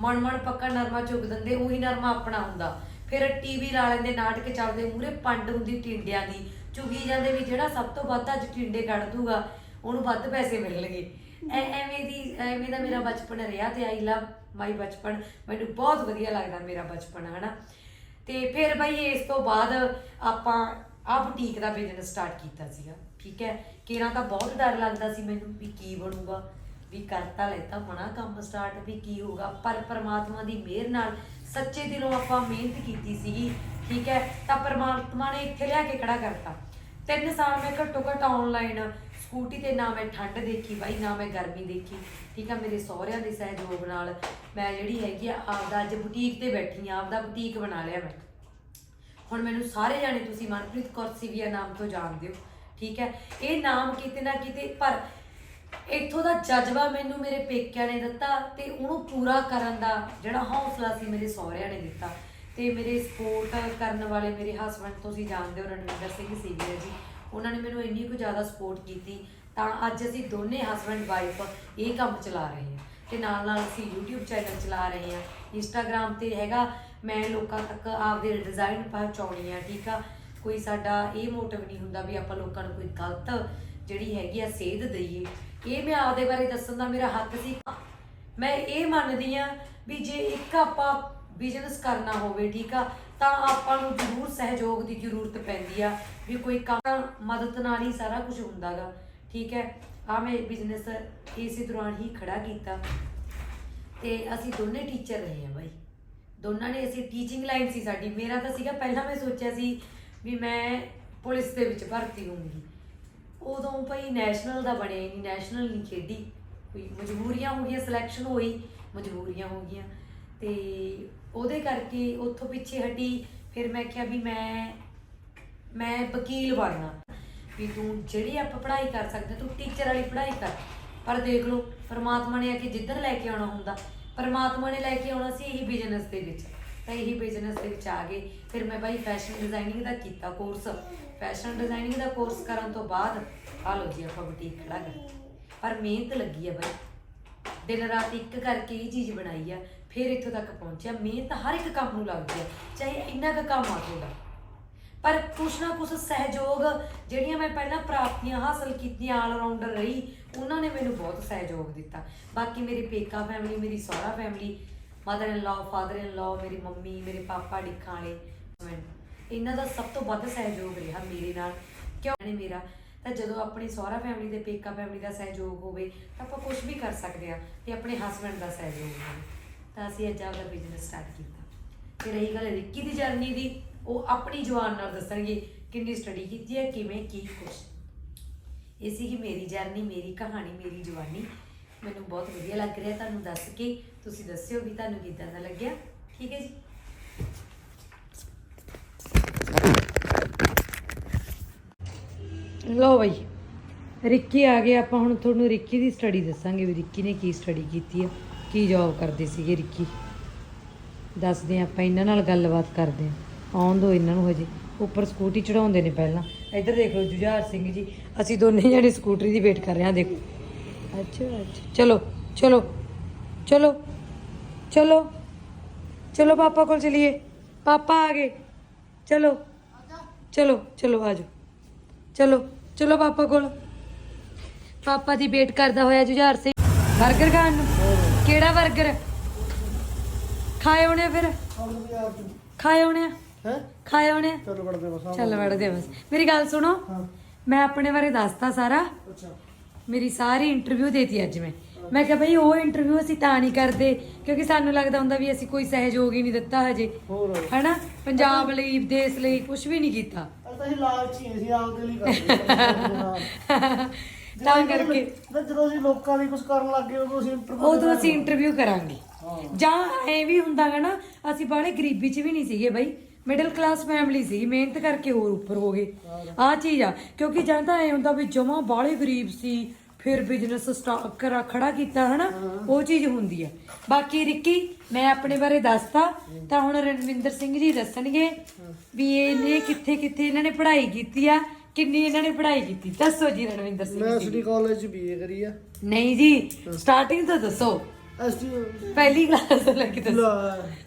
A: ਮਣ ਮਣ ਪੱਕਾ ਨਰਮਾ ਚੁਗ ਦਿੰਦੇ, ਉਹੀ ਨਰਮਾ ਆਪਣਾ ਹੁੰਦਾ। ਫਿਰ ਟੀਵੀ ਲਾ ਲੈਂਦੇ, ਨਾਟਕ ਚੱਲਦੇ ਮੂਰੇ ਪੰਡ ਹੁੰਦੀ ਟਿੰਡਿਆਂ ਦੀ। ਚੁਗੀ ਜਾਂਦੇ ਵੀ ਜਿਹੜਾ ਸਭ ਤੋਂ ਵੱਧ ਅੱਜ ਟਿੰਡੇ ਕੱਢ ਦੂਗਾ, ਉਹਨੂੰ ਵੱਧ ਪੈਸੇ ਮਿਲਣਗੇ। ਐ ਐਵੇਂ ਦੀ, ਐਵੇਂ ਦਾ ਮੇਰਾ ਬਚਪਨ ਰਿਹਾ ਤੇ ਆਈ ਲਵ ਮਾਈ ਬਚਪਨ। ਮੈਨੂੰ ਬਹੁਤ ਵਧੀਆ ਲੱਗਦਾ ਮੇਰਾ ਬਚਪਨ, ਹਨਾ? ਤੇ ਫਿਰ ਬਈ ਇਸ ਤੋਂ ਬਾਅਦ ਆਪਾਂ ਆ ਬੁਟੀਕ ਦਾ ਬਿਜ਼ਨਸ ਸਟਾਰਟ ਕੀਤਾ ਸੀਗਾ, ਠੀਕ ਹੈ? ਕਿਰਾਂ ਤਾਂ ਬਹੁਤ ਡਰ ਲੱਗਦਾ ਸੀ ਮੈਨੂੰ ਵੀ ਕੀ ਬਣੂਗਾ, ਵੀ ਕਰਤਾ ਲੈਤਾ, ਮਨਾ ਕੰਮ ਸਟਾਰਟ ਵੀ ਕੀ ਹੋਊਗਾ, ਪਰ ਪਰਮਾਤਮਾ ਦੀ ਮਿਹਰ ਨਾਲ ਸੱਚੇ ਦਿਲੋਂ ਆਪਾਂ ਮਿਹਨਤ ਕੀਤੀ ਸੀਗੀ, ਠੀਕ ਹੈ? ਤਾਂ ਪਰਮਾਤਮਾ ਨੇ ਇੱਥੇ ਲਿਆ ਕੇ ਖੜਾ ਕਰਤਾ। ਤਿੰਨ ਸਾਲ ਮੈਂ ਘੱਟੋ ਘੱਟ ਆਨਲਾਈਨ ਸਕੂਟੀ ਤੇ ਨਾ ਮੈਂ ਠੰਡ ਦੇਖੀ ਬਾਈ, ਨਾ ਮੈਂ ਗਰਮੀ ਦੇਖੀ। ਠੀਕ ਆ, ਮੇਰੇ ਸਹੁਰਿਆਂ ਦੇ ਸਹਿਯੋਗ ਨਾਲ ਮੈਂ ਜਿਹੜੀ ਹੈਗੀ ਆ, ਆਪਦਾ ਅੱਜ ਬੁਟੀਕ ਤੇ ਬੈਠੀ ਆ, ਆਪਦਾ ਬੁਟੀਕ ਬਣਾ ਲਿਆ ਮੈਂ। ਹੁਣ ਮੈਨੂੰ ਸਾਰੇ ਜਾਣੇ ਤੁਸੀਂ ਮਨਪ੍ਰੀਤ ਕੌਰ ਸਿਵੀਆ ਨਾਮ ਤੋਂ ਜਾਣਦੇ ਹੋ। ਠੀਕ ਹੈ ਇਹ ਨਾਮ ਕਿਤੇ ਨਾ ਕਿਤੇ, ਪਰ ਇੱਥੋਂ ਦਾ ਜਜ਼ਬਾ ਮੈਨੂੰ ਮੇਰੇ ਪੇਕਿਆਂ ਨੇ ਦਿੱਤਾ ਤੇ ਉਹਨੂੰ ਪੂਰਾ ਕਰਨ ਦਾ ਜਿਹੜਾ ਹੌਸਲਾ ਸੀ ਮੇਰੇ ਸਹੁਰਿਆਂ ਨੇ ਦਿੱਤਾ। ਤੇ ਮੇਰੇ ਸਪੋਰਟ ਕਰਨ ਵਾਲੇ ਮੇਰੇ ਹਸਬੰਡ ਤੁਸੀਂ ਜਾਣਦੇ ਹੋ, ਰਣਵਿੰਦਰ ਸਿੰਘ ਸੀਵੀਆ ਜੀ, ਉਹਨਾਂ ਨੇ ਮੈਨੂੰ ਇੰਨੀ ਕੁ ਜ਼ਿਆਦਾ ਸਪੋਰਟ ਕੀਤੀ, ਤਾਂ ਅੱਜ ਅਸੀਂ ਦੋਨੇ ਹਸਬੰਡ ਵਾਈਫ ਇਹ ਕੰਮ ਚਲਾ ਰਹੇ ਹਾਂ ਤੇ ਨਾਲ ਨਾਲ ਅਸੀਂ YouTube ਚੈਨਲ ਚਲਾ ਰਹੇ ਹਾਂ, Instagram ਤੇ ਹੈਗਾ, ਮੈਂ ਲੋਕਾਂ ਤੱਕ ਆਪਦੇ ਡਿਜ਼ਾਈਨ ਪਹੁੰਚਾਉਣੀ ਆ, ਠੀਕ ਆ? ਕੋਈ ਸਾਡਾ ਇਹ ਮੋਟਿਵ ਨਹੀਂ ਹੁੰਦਾ ਵੀ ਆਪਾਂ ਲੋਕਾਂ ਨੂੰ ਕੋਈ ਗਲਤ ਜਿਹੜੀ ਹੈਗੀ ਆ ਸੇਧ ਦਈਏ। ਇਹ ਮੈਂ ਆਪਦੇ ਬਾਰੇ ਦੱਸਣ ਦਾ ਮੇਰਾ ਹੱਕ ਸੀ। ਮੈਂ ਇਹ ਮੰਨਦੀ ਆ ਵੀ ਜੇ ਇੱਕ ਆਪਾਂ ਬਿਜ਼ਨਸ ਕਰਨਾ ਹੋਵੇ, ਠੀਕ ਆ, ਤਾਂ ਆਪਾਂ ਨੂੰ ਜ਼ਰੂਰ ਸਹਿਯੋਗ ਦੀ ਜ਼ਰੂਰਤ ਪੈਂਦੀ ਆ ਵੀ ਕੋਈ ਕੰਮ ਮਦਦ ਨਾਲ ਹੀ ਸਾਰਾ ਕੁਝ ਹੁੰਦਾਗਾ, ਠੀਕ ਹੈ? ਆ ਮੈਂ ਬਿਜ਼ਨਸ ਇਸੇ ਦੌਰਾਨ ਹੀ ਖੜਾ ਕੀਤਾ। ਤੇ ਅਸੀਂ ਦੋਨੇ ਟੀਚਰ ਰਹੇ ਆ ਬਾਈ। ਦੋਨਾਂ ਨੇ ਅਸੀਂ ਟੀਚਿੰਗ ਲਾਈਨ ਸੀ ਸਾਡੀ। ਮੇਰਾ ਤਾਂ ਸੀਗਾ, ਪਹਿਲਾਂ ਮੈਂ ਸੋਚਿਆ ਸੀ ਵੀ ਮੈਂ ਪੁਲਿਸ ਦੇ ਵਿੱਚ ਭਰਤੀ ਹੋਊਂਗੀ। ਉਦੋਂ ਭਾਈ ਨੈਸ਼ਨਲ ਦਾ ਬਣਿਆ ਨਹੀਂ ਨੈਸ਼ਨਲ ਨਹੀਂ ਖੇਡੀ। ਕੋਈ ਮਜਬੂਰੀਆਂ ਹੋ ਗਈਆਂ ਸਿਲੈਕਸ਼ਨ ਹੋਈ, ਮਜਬੂਰੀਆਂ ਹੋ ਗਈਆਂ। ਤੇ ਉਹਦੇ ਕਰਕੇ ਉੱਥੋਂ ਪਿੱਛੇ ਹਟੀ, ਫਿਰ ਮੈਂ ਕਿਹਾ ਵੀ ਮੈਂ ਮੈਂ ਵਕੀਲ ਬਣਨਾ। ਵੀ ਤੂੰ ਜਿਹੜੀ ਆਪਾਂ ਪੜ੍ਹਾਈ ਕਰ ਸਕਦੇ, ਤੂੰ ਟੀਚਰ ਵਾਲੀ ਪੜ੍ਹਾਈ ਕਰ। ਪਰ ਦੇਖ ਲਓ, ਪਰਮਾਤਮਾ ਨੇ ਆ ਕੇ ਜਿੱਧਰ ਲੈ ਕੇ ਆਉਣਾ ਹੁੰਦਾ, ਪਰਮਾਤਮਾ ਨੇ ਲੈ ਕੇ ਆਉਣਾ ਸੀ ਇਹੀ ਬਿਜ਼ਨਸ ਦੇ ਵਿੱਚ। ਤਾਂ ਇਹੀ ਬਿਜ਼ਨਸ ਦੇ ਵਿੱਚ ਆ ਗਏ। ਫਿਰ ਮੈਂ ਬਾਈ ਫੈਸ਼ਨ ਡਿਜ਼ਾਈਨਿੰਗ ਦਾ ਕੀਤਾ ਕੋਰਸ ਫੈਸ਼ਨ ਡਿਜ਼ਾਈਨਿੰਗ ਦਾ ਕੋਰਸ ਕਰਨ ਤੋਂ ਬਾਅਦ ਆ ਲਓ ਜੀ ਆਪਾਂ ਬੁਟੀਕ ਖੜਾ ਕਰ ਪਰ ਮਿਹਨਤ ਲੱਗੀ ਆ ਬਾਈ। ਦਿਨ ਰਾਤ ਇੱਕ ਕਰਕੇ ਇਹ ਚੀਜ਼ ਬਣਾਈ ਆ। ਫਿਰ ਇੱਥੋਂ ਤੱਕ ਪਹੁੰਚਿਆ। ਮਿਹਨਤ ਹਰ ਇੱਕ ਕੰਮ ਨੂੰ ਲੱਗਦੀ ਆ ਚਾਹੇ ਇੰਨਾ ਕੁ ਕੰਮ ਆ ਤੁਹਾਡਾ। ਪਰ ਕੁਛ ਨਾ ਕੁਛ ਸਹਿਯੋਗ ਜਿਹੜੀਆਂ ਮੈਂ ਪਹਿਲਾਂ ਪ੍ਰਾਪਤੀਆਂ ਹਾਸਲ ਕੀਤੀਆਂ ਆਲ ਰਾਊਂਡਰ ਰਹੀ, ਉਹਨਾਂ ਨੇ ਮੈਨੂੰ ਬਹੁਤ ਸਹਿਯੋਗ ਦਿੱਤਾ। ਬਾਕੀ ਮੇਰੀ ਪੇਕਾ ਫੈਮਿਲੀ ਮੇਰੀ ਸਹੁਰਾ family mother in law father in law ਮੇਰੀ ਮੰਮੀ, ਮੇਰੇ ਪਾਪਾ ਡਿੱਖਾਂ ਵਾਲੇ ਇਹਨਾਂ ਦਾ ਸਭ ਤੋਂ ਵੱਧ ਸਹਿਯੋਗ ਰਿਹਾ ਮੇਰੇ ਨਾਲ। ਕਿਉਂ ਨੇ ਮੇਰਾ? ਤਾਂ ਜਦੋਂ ਆਪਣੀ ਸਹੁਰਾ ਫੈਮਿਲੀ ਦੇ ਪੇਕਾ ਫੈਮਿਲੀ ਦਾ ਸਹਿਯੋਗ ਹੋਵੇ, ਤਾਂ ਆਪਾਂ ਕੁਝ ਵੀ ਕਰ ਸਕਦੇ ਆ ਤੇ ਆਪਣੇ ਹਸਬੰਡ ਦਾ ਸਹਿਯੋਗ ਹੋਵੇ। ਤਾਂ ਅਸੀਂ ਅੱਜ ਆਪਦਾ ਬਿਜ਼ਨਸ ਸਟਾਰਟ ਕੀਤਾ। ਤੇ ਰਹੀ ਗੱਲ ਰਿੱਕੀ ਦੀ ਜਰਨੀ ਦੀ, ਉਹ ਆਪਣੀ ਜਵਾਨ ਨਾਲ ਦੱਸਣਗੇ ਕਿੰਨੀ ਸਟੱਡੀ ਕੀਤੀ ਹੈ, ਕਿਵੇਂ, ਕੀ, ਕੁਛ। ਇਹ ਸੀ ਕਿ ਮੇਰੀ ਜਰਨੀ ਮੇਰੀ ਕਹਾਣੀ, ਮੇਰੀ ਜਵਾਨੀ। ਮੈਨੂੰ ਬਹੁਤ ਵਧੀਆ ਲੱਗ ਰਿਹਾ ਤੁਹਾਨੂੰ ਦੱਸ ਕੇ। ਤੁਸੀਂ ਦੱਸਿਓ ਵੀ ਤੁਹਾਨੂੰ ਕਿੱਦਾਂ ਦਾ ਲੱਗਿਆ। ਠੀਕ ਹੈ ਜੀ? ਲੋ ਬਈ, ਰਿੱਕੀ ਆ ਗਏ। ਆਪਾਂ ਹੁਣ ਤੁਹਾਨੂੰ ਰਿੱਕੀ ਦੀ ਸਟੱਡੀ ਦੱਸਾਂਗੇ ਵੀ ਰਿੱਕੀ ਨੇ ਕੀ ਸਟੱਡੀ ਕੀਤੀ ਆ ਕੀ ਜੌਬ ਕਰਦੇ ਸੀਗੇ ਰਿੱਕੀ? ਦੱਸਦੇ ਆਪਾਂ ਇਹਨਾਂ ਨਾਲ ਗੱਲਬਾਤ ਕਰਦੇ ਹਾਂ। ਆਉਣ ਦੋ ਇਹਨਾਂ ਨੂੰ ਹਜੇ। ਉੱਪਰ ਸਕੂਟੀ ਚੜਾਉਂਦੇ ਨੇ ਪਹਿਲਾਂ। ਇੱਧਰ ਦੇਖ ਲਓ ਜੁਝਾਰ ਸਿੰਘ ਜੀ। ਅਸੀਂ ਦੋਨੇ ਜਣੇ ਸਕੂਟਰੀ ਦੀ ਵੇਟ ਕਰ ਰਹੇ ਹਾਂ ਦੇਖੋ। ਅੱਛਾ ਅੱਛਾ। ਚਲੋ ਚਲੋ ਚਲੋ ਚਲੋ ਚਲੋ ਪਾਪਾ ਕੋਲ ਚਲੀਏ। ਪਾਪਾ ਆ ਗਏ। ਚਲੋ ਚਲੋ ਚਲੋ ਆਜੋ ਚਲੋ ਚਲੋ ਪਾਪਾ ਕੋਲ। ਪਾਪਾ ਦੀ ਵੇਟ ਕਰਦਾ ਹੋਇਆ ਜੁਝਾਰ ਸਿੰਘ। 버ਗਰ ਖਾਣ ਨੂੰ? ਕਿਹੜਾ 버ਗਰ ਖਾਏ ਹੋਣੇ ਫਿਰ? ਖਾਏ ਹੋਣੇ
B: ਹੈ?
A: ਖਾਏ ਹੋਣੇ
B: ਚਲੋ ਵੜਦੇ ਬਸ
A: ਚੱਲ ਵੜਦੇ ਆ ਬਸ। ਮੇਰੀ ਗੱਲ ਸੁਣੋ। ਮੈਂ ਆਪਣੇ ਬਾਰੇ ਦੱਸਤਾ ਸਾਰਾ।
B: ਅੱਛਾ।
A: ਮੇਰੀ ਸਾਰੀ ਇੰਟਰਵਿਊ ਦੇਤੀ ਅੱਜ ਮੈਂ। ਮੈਂ ਕਿਹਾ ਭਈ ਉਹ ਇੰਟਰਵਿਊ ਅਸੀਂ ਤਾਂ ਨਹੀਂ ਕਰਦੇ ਕਿਉਂਕਿ ਸਾਨੂੰ ਲੱਗਦਾ ਹੁੰਦਾ ਵੀ ਅਸੀਂ ਕੋਈ ਸਹਿਯੋਗ ਹੀ ਨਹੀਂ ਦਿੱਤਾ ਹਜੇ। ਹਨਾ? ਪੰਜਾਬ ਲਈ ਦੇਸ਼ ਲਈ ਕੁਝ ਵੀ ਨਹੀਂ ਕੀਤਾ।
B: ਅਸੀਂ ਲਾਲਚੀ ਅਸੀਂ ਆਪਦੇ ਲਈ ਕਰਦੇ ਹਾਂ।
A: ਤਾਂ ਕਰਕੇ
B: ਤਾਂ ਜਦੋਂ ਅਸੀਂ ਲੋਕਾਂ ਲਈ ਕੁਝ ਕਰਨ ਲੱਗ ਉਦੋਂ ਅਸੀਂ interview
A: ਉਦੋਂ ਅਸੀਂ ਇੰਟਰਵਿਊ ਕਰਾਂਗੇ।
B: ਹਾਂ।
A: ਜਾਂ ਐ ਵੀ ਹੁੰਦਾਗਾ ਨਾ ਅਸੀਂ ਬਾਹਲੇ ਗਰੀਬੀ 'ਚ ਵੀ ਨਹੀਂ ਸੀਗੇ ਬਈ। ਮਿਡਲ ਕਲਾਸ ਫੈਮਿਲੀ ਸੀ ਮਿਹਨਤ ਕਰਕੇ ਹੋਰ ਉੱਪਰ ਹੋ ਗਏ। ਆਹ ਚੀਜ਼ ਆ ਕਿਉਂਕਿ ਜਾਂ ਤਾਂ ਐ ਹੁੰਦਾ ਵੀ ਜਮਾ ਬਾਹਲੇ ਗਰੀਬ ਸੀ ਫਿਰ ਬਿਜ਼ਨਸ ਸਟਾਰਟ ਕਰਾ ਖੜਾ ਕੀਤਾ ਹਨਾ? ਉਹ ਚੀਜ਼ ਹੁੰਦੀ ਆ। ਬਾਕੀ ਰਿੱਕੀ ਮੈਂ ਆਪਣੇ ਬਾਰੇ ਦੱਸਤਾ। ਤਾਂ ਹੁਣ ਰਣਵਿੰਦਰ ਸਿੰਘ ਜੀ ਦੱਸਣਗੇ ਵੀ ਇਹਨੇ ਕਿੱਥੇ ਕਿੱਥੇ ਇਹਨਾਂ ਨੇ ਪੜ੍ਹਾਈ ਕੀਤੀ ਆ। ਕਿੰਨੀ ਇਹਨਾਂ ਨੇ ਪੜ੍ਹਾਈ ਕੀਤੀ? ਦੱਸੋ ਜੀ ਰਣਵਿੰਦਰ ਸਿੰਘ
B: ਮੈਂ
A: ਜੀ
B: ਸਿਟੀ ਕਾਲਜ ਚ ਬੀਏ ਕਰੀ ਆ।
A: ਨਹੀਂ ਜੀ ਸਟਾਰਟਿੰਗ ਤੋਂ ਦੱਸੋ।
B: ਐਸਟੀ
A: ਪਹਿਲੀ ਕਲਾਸ ਤੋਂ ਲੈ ਕੇ ਦੱਸੋ।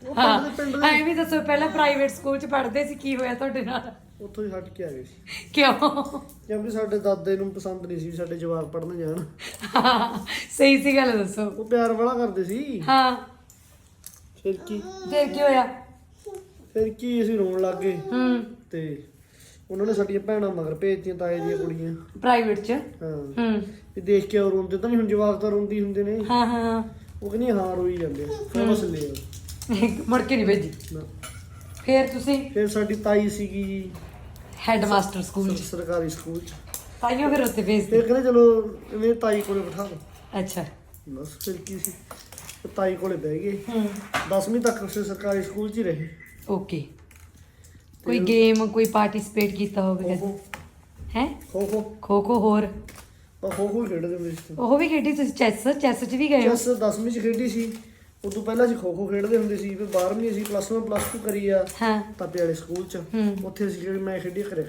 B: ਉਹ
A: ਹਾਂ
B: ਪਿੰਡ ਦੇ ਪਿੰਡ ਦੇ
A: ਐਂ ਵੀ ਦੱਸੋ ਪਹਿਲਾਂ ਪ੍ਰਾਈਵੇਟ ਸਕੂਲ ਚ ਪੜ੍ਹਦੇ ਸੀ ਕੀ ਹੋਇਆ ਤੁਹਾਡੇ ਨਾਲ?
B: ਉੱਥੋਂ ਹੀ ਹਟ ਕੇ ਆ ਗਏ ਸੀ।
A: ਕਿਉਂ?
B: ਕਿਉਂਕਿ ਸਾਡੇ ਦਾਦੇ ਨੂੰ ਪਸੰਦ ਨਹੀਂ ਸੀ ਵੀ ਸਾਡੇ ਜਵਾਕ ਪੜਨ ਜਾਣ।
A: ਸਹੀ ਸੀ ਗੱਲ ਦੱਸੋ।
B: ਉਹ ਪਿਆਰ ਵਾਲਾ ਕਰਦੇ ਸੀ।
A: ਹਾਂ।
B: ਫਿਰ ਕੀ?
A: ਫਿਰ ਕੀ ਹੋਇਆ?
B: ਫਿਰ ਕੀ ਅਸੀਂ ਰੋਣ ਲੱਗ ਗਏ।
A: ਹੂੰ।
B: ਤੇ ਉਹਨਾਂ ਨੇ ਸਾਡੀਆਂ ਭੈਣਾਂ ਮਗਰ ਭੇਜਤੀਆਂ ਤਾਏ ਦੀਆਂ ਕੁੜੀਆਂ।
A: ਪ੍ਰਾਈਵੇਟ ਚ?
B: ਹਾਂ।
A: ਹੂੰ।
B: ਦੇਖ ਕੇ ਉਹ ਰੋਂਦੇ ਤਾਂ ਨਹੀਂ ਹੁਣ ਜਵਾਕ ਤਾਂ ਰੋਂਦੀ ਹੁੰਦੇ ਨੇ।
A: ਹਾਂ ਹਾਂ
B: ਉਹ ਕਹਿੰਦੀ ਹਾਂ ਰੋਈ ਜਾਂਦੇ ਆ ਫਿਰ ਬਸ ਲੈ ਆਓ।
A: ਮੁੜ ਕੇ ਨਹੀਂ ਭੇਜੀ।
B: ਨਾ।
A: ਫਿਰ ਤੁਸੀਂ?
B: ਫਿਰ ਸਾਡੀ ਤਾਈ ਸੀਗੀ ਜੀ।
A: ਹੈਡਮਾਸਟਰ ਸਕੂਲ ਚ।
B: ਸਰਕਾਰੀ ਸਕੂਲ ਚ।
A: ਤਾਈਓ ਫਿਰ ਉੱਥੇ ਭੇਜਦੇ
B: ਫਿਰ ਕਹਿੰਦੇ ਚਲੋ ਇਹਨੇ ਤਾਈ ਕੋਲੇ ਬਿਠਾ ਦੋ।
A: ਅੱਛਾ।
B: ਬਸ ਫਿਰ ਕੀ ਸੀ? ਤਾਈ ਕੋਲੇ ਬਹਿ ਗਏ।
A: ਹੂੰ।
B: 10ਵੀਂ ਤੱਕ ਸਰਕਾਰੀ ਸਕੂਲ 'ਚ ਹੀ ਰਹੇ।
A: ਓਕੇ। ਕੋਈ ਗੇਮ ਕੋਈ ਪਾਰਟਿਸਿਪੇਟ ਕੀਤਾ ਹੋਵੇ ਹੈ
B: ਖੋ ਖੋ
A: ਖੋ ਖੋ ਹੋਰ।
B: ਖੋ ਖੋ ਖੋ ਖੇਡਦੇ ਹੁੰਦੇ ਸੀ
A: ਉਹ ਵੀ ਖੇਡੀ ਤੁਸੀਂ? ਚੈਸ? ਚੈਸ ਚ ਵੀ ਗਏ ਹੋ?
B: ਚੈਸ 10ਵੀਂ 'ਚ ਖੇਡੀ ਸੀ। ਉਦੋਂ ਪਹਿਲਾਂ ਅਸੀਂ ਖੋ ਖੋ ਖੇਡਦੇ ਹੁੰਦੇ ਸੀ ਫਿਰ 12ਵੀਂ ਅਸੀਂ ਪਲੱਸ 1 ਪਲੱਸ 2 ਕਰੀ ਆ
A: ਹਾਂ।
B: ਤਾਪੇ ਵਾਲੇ ਸਕੂਲ 'ਚ। ਉੱਥੇ ਅਸੀਂ ਜਿਹੜੀ ਮੈਂ ਖੇਡੀ ਕਰਿਆ